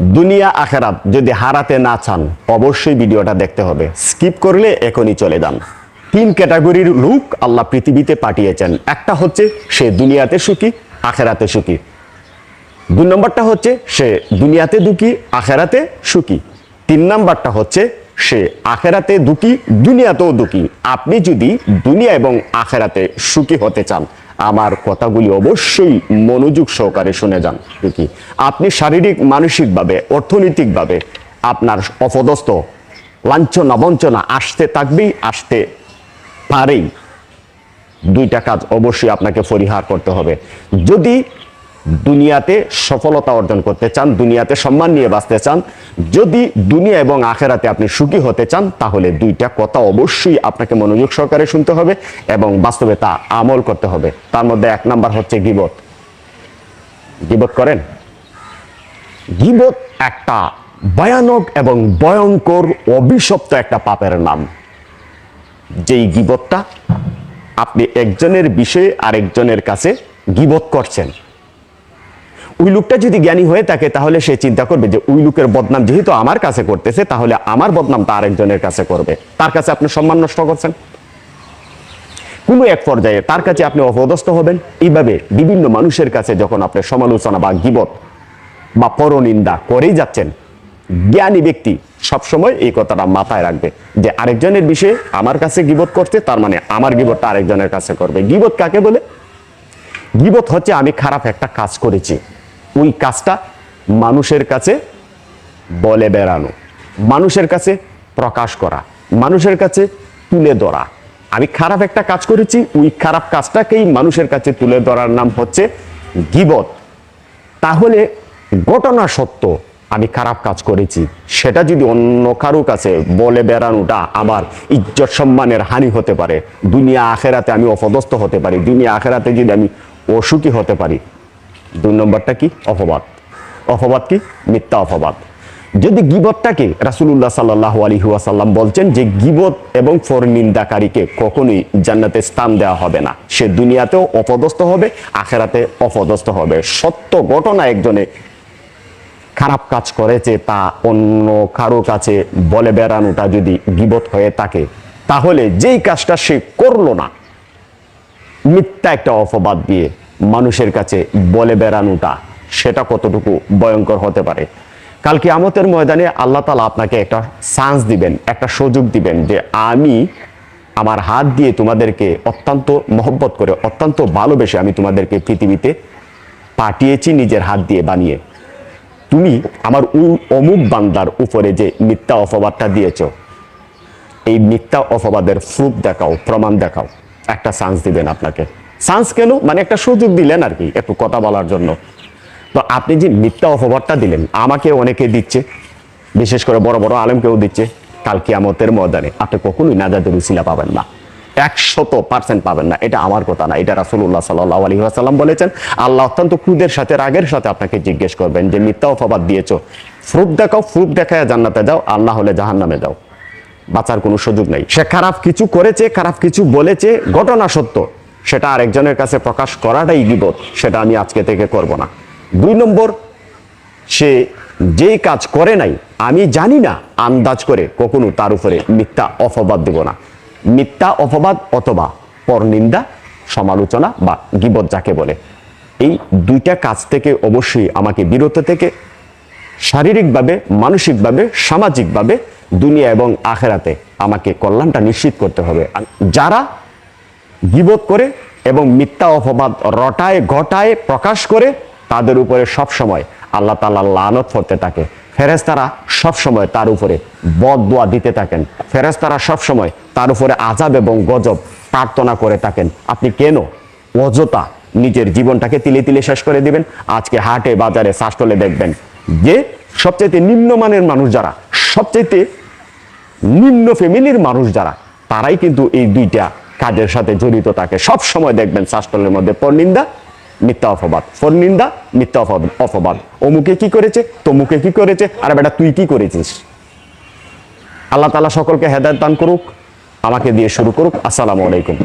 দুনিয়া, আখেরাত যদি হারাতে না চান, অবশ্যই ভিডিওটা দেখতে হবে। স্কিপ করলে এখনই চলে যান। তিন ক্যাটাগরির লোক আল্লাহ পৃথিবীতে পাঠিয়েছেন। একটা হচ্ছে সে দুনিয়াতে সুখী, আখেরাতে সুখী। দুই নম্বরটা হচ্ছে সে দুনিয়াতে দুঃখী, আখেরাতে সুখী। তিন নম্বরটা হচ্ছে সে আখেরাতে দুঃখী, দুনিয়াতেও দুঃখী। আপনি যদি দুনিয়া এবং আখেরাতে সুখী হতে চান আমার কথাগুলি অবশ্যই মনোযোগ সহকারে শুনে যান কি আপনি শারীরিক, মানসিকভাবে, অর্থনৈতিকভাবে আপনার অপদস্থ, লাঞ্ছনা, বঞ্চনা আসতে থাকবেই, আসতে পারেই। দুইটা কাজ অবশ্যই আপনাকে পরিহার করতে হবে। যদি দুনিয়াতে সফলতা অর্জন করতে চান, দুনিয়াতে সম্মান নিয়ে বাঁচতে চান, যদি দুনিয়া এবং আখেরাতে আপনি সুখী হতে চান, তাহলে দুইটা কথা অবশ্যই আপনাকে মনোযোগ সহকারে শুনতে হবে এবং বাস্তবে তা আমল করতে হবে। তার মধ্যে এক নাম্বার হচ্ছে গিবত। গিবত করেন? গিবত একটা ভয়ানক এবং ভয়ঙ্কর, অভিশপ্ত একটা পাপের নাম। যেই গিবতটা আপনি একজনের বিষয়ে আরেকজনের কাছে গিবত করছেন। ওই লোকটা যদি জ্ঞানী হয়ে থাকে, তাহলে সে চিন্তা করবে যে ওই লোকের বদনাম যেহেতু আমার কাছে করতেছে, তাহলে আমার বদনামটা আরেকজনের কাছে করবে। তার কাছে আপনি সম্মান নষ্ট করছেন। কোনো এক পর্যায়ে তার কাছে আপনি অপদস্থ হবেন। এইভাবে বিভিন্ন মানুষের কাছে যখন আপনি সমালোচনা বা গিবত বা পরনিন্দা করেই যাচ্ছেন, জ্ঞানী ব্যক্তি সবসময় এই কথাটা মাথায় রাখবে যে আরেকজনের বিষয়ে আমার কাছে গিবত করছে, তার মানে আমার গিবতটা আরেকজনের কাছে করবে। গিবত কাকে বলে? গিবত হচ্ছে আমি খারাপ একটা কাজ করেছি। ওই কাজটা মানুষের কাছে বলে বেড়ানো, মানুষের কাছে প্রকাশ করা, মানুষের কাছে তুলে ধরা। আমি খারাপ একটা কাজ করেছি, ওই খারাপ কাজটাকেই মানুষের কাছে তুলে ধরার নাম হচ্ছে গিবত। তাহলে ঘটনা সত্য, আমি খারাপ কাজ করেছি, সেটা যদি অন্য কারও কাছে বলে বেড়ানোটা আমার ইজ্জত সম্মানের হানি হতে পারে, দুনিয়া আখেরাতে আমি অপদস্থ হতে পারি, দুনিয়া আখেরাতে যদি আমি অসুখী হতে পারি দুই নম্বরটা কি? অপবাদ। অপবাদ কি? মিথ্যা অপবাদ। যদি গিবতটাকে রাসুল্লাহ সাল্লাহ আলী ওয়াসাল্লাম বলছেন যে গিবত এবং ফরনিন্দাকারীকে কখনোই জান্নাতে স্থান দেওয়া হবে না, সে দুনিয়াতেও অপদস্থ হবে, আখেরাতে অপদস্থ হবে। সত্য ঘটনা একজনে খারাপ কাজ করেছে তা অন্য কারও কাছে বলে বেড়ানোটা যদি গিবত হয়ে থাকে, তাহলে যেই কাজটা সে করল না, মিথ্যা একটা অপবাদ দিয়ে মানুষের কাছে বলে বেড়ানোটা, সেটা কতটুকু ভয়ঙ্কর হতে পারে? কালকে আমতের ময়দানে আল্লাহ তালা আপনাকে একটা চান্স দিবেন, একটা সুযোগ দিবেন যে আমি আমার হাত দিয়ে তোমাদেরকে অত্যন্ত মহব্বত করে, অত্যন্ত ভালোবেসে আমি তোমাদেরকে পৃথিবীতে পাঠিয়েছি নিজের হাত দিয়ে বানিয়ে। তুমি আমার অমুক বান্দার উপরে যে মিথ্যা অপবাদটা দিয়েছ, এই মিথ্যা অপবাদের প্রুফ দেখাও, প্রমাণ দেখাও, একটা চান্স দিবেন আপনাকে। চান্স কেন মানে একটা সুযোগ দিলেন আর কি, একটু কথা বলার জন্য। তো আপনি যে মিথ্যা অপবাদটা দিলেন আমাকে অনেকে দিচ্ছে, বিশেষ করে বড় বড় আলেমকেও দিচ্ছে, কাল কিয়ামতের ময়দানে। আপনি কখনোই নাজাদের উসিলা পাবেন না, একশত পার্সেন্ট পাবেন না, এটা আমার কথা না, এটা রাসুল্লাহ সাল্লাহ আলী আসাল্লাম বলেছেন। আল্লাহ অত্যন্ত ক্রুদের সাথে, রাগের সাথে আপনাকে জিজ্ঞেস করবেন যে, মিথ্যা অপবাদ দিয়েছ প্রুফ দেখাও প্রুফ দেখায় জান্নাতে যাও, আল্লাহ হলে জাহান নামে যাও। বাঁচার কোনো সুযোগ নেই। সে খারাপ কিছু করেছে, খারাপ কিছু বলেছে, ঘটনা সত্য। সেটা আরেকজনের কাছে প্রকাশ করাটাই বিপদ, সেটা আমি আজকে থেকে করব না। দুই নম্বর, সে যেই কাজ করে নাই, আমি জানি না আন্দাজ করে কখনো তার উপরে মিথ্যা অপবাদ দেব না। মিথ্যা অপবাদ অথবা পরনিন্দা, সমালোচনা বা গিবত যাকে বলে, এই দুইটা কাজ থেকে অবশ্যই আমাকে বিরত থেকে শারীরিকভাবে, মানসিকভাবে, সামাজিকভাবে, দুনিয়া এবং আখেরাতে আমাকে কল্যাণটা নিশ্চিত করতে হবে। যারা গিবত করে এবং মিথ্যা অপবাদ রটায়, ঘটায়, প্রকাশ করে তাদের উপরে সব সময় আল্লাহ তাআলা লানত করতে থাকে। ফেরেশতারা সব সময় তার উপরে বদ দোয়া দিতে থাকেন। ফেরেশতারা সব সময় তার উপরে আজাব এবং গজব প্রার্থনা করে থাকেন। আপনি কেন অযথা নিজের জীবনটাকে তিলে তিলে শেষ করে দিবেন? আজকে হাটে, বাজারে শাসটলে দেখবেন যে সবচাইতে নিম্নমানের মানুষ যারা, সবচাইতে নিম্ন ফ্যামিলির মানুষ যারা, তারাই কিন্তু এই দুইটা কাজের সাথে জড়িত থাকে সব সময় দেখবেন শাসনের মধ্যে পরনিন্দা, মিথ্যা অপবাদ। পরনিন্দা, মিথ্যা অপবাদ। অমুকে কি করেছে? তমুকে কি করেছে? আর বেটা, তুই কি করেছিস? আল্লাহ তালা সকলকে হেদায়ত দান করুক, আমাকে দিয়ে শুরু করুক। আসসালামু আলাইকুম।